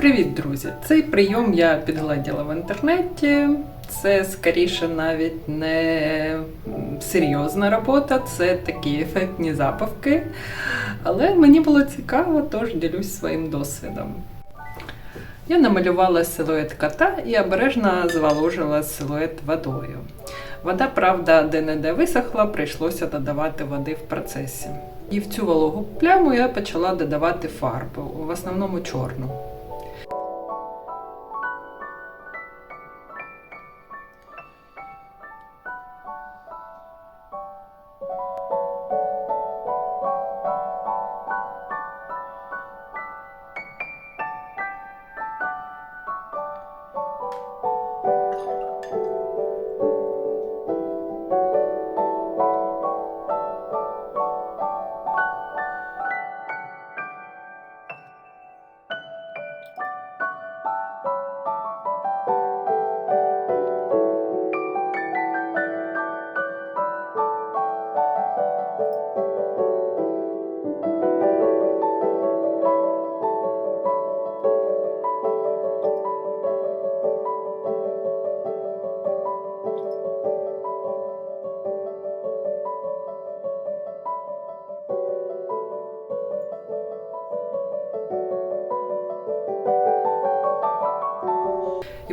Привіт, друзі! Цей прийом я підгледіла в інтернеті. Це скоріше навіть не серйозна робота, це такі ефектні запавки. Але мені було цікаво, тож ділюсь своїм досвідом. Я намалювала силует кота і обережно зволожила силует водою. Вода, правда, де-не-де висохла, прийшлося додавати води в процесі. І в цю вологу пляму я почала додавати фарбу, в основному чорну.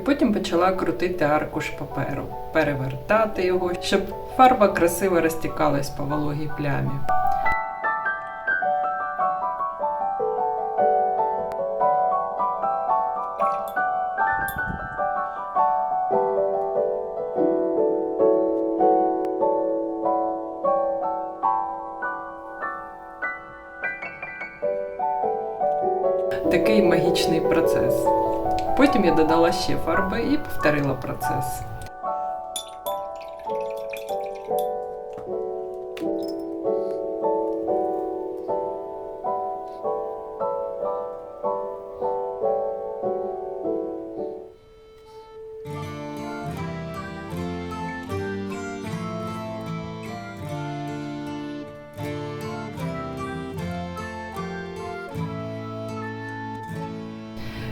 Потім почала крутити аркуш паперу, перевертати його, щоб фарба красиво розтікалась по вологій плямі. Такий магічний процес. Потім я додала ще фарби і повторила процес.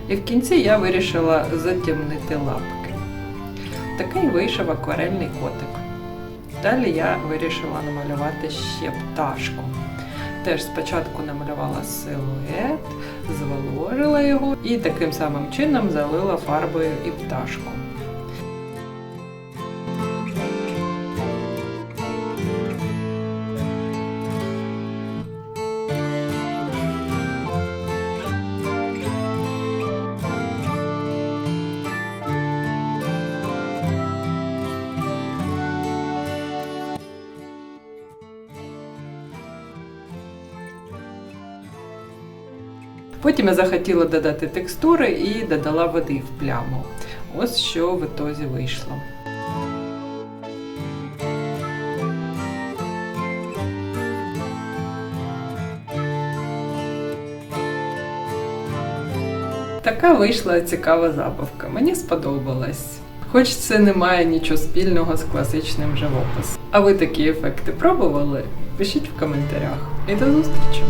І в кінці я вирішила затемнити лапки. Такий вийшов акварельний котик. Далі я вирішила намалювати ще пташку. Теж спочатку намалювала силует, зволожила його і таким самим чином залила фарбою і пташку. Потім я захотіла додати текстури і додала води в пляму. Ось що в ітозі вийшло. Така вийшла цікава забавка. Мені сподобалась. Хоч це не має нічого спільного з класичним живописом. А ви такі ефекти пробували? Пишіть в коментарях. І до зустрічі!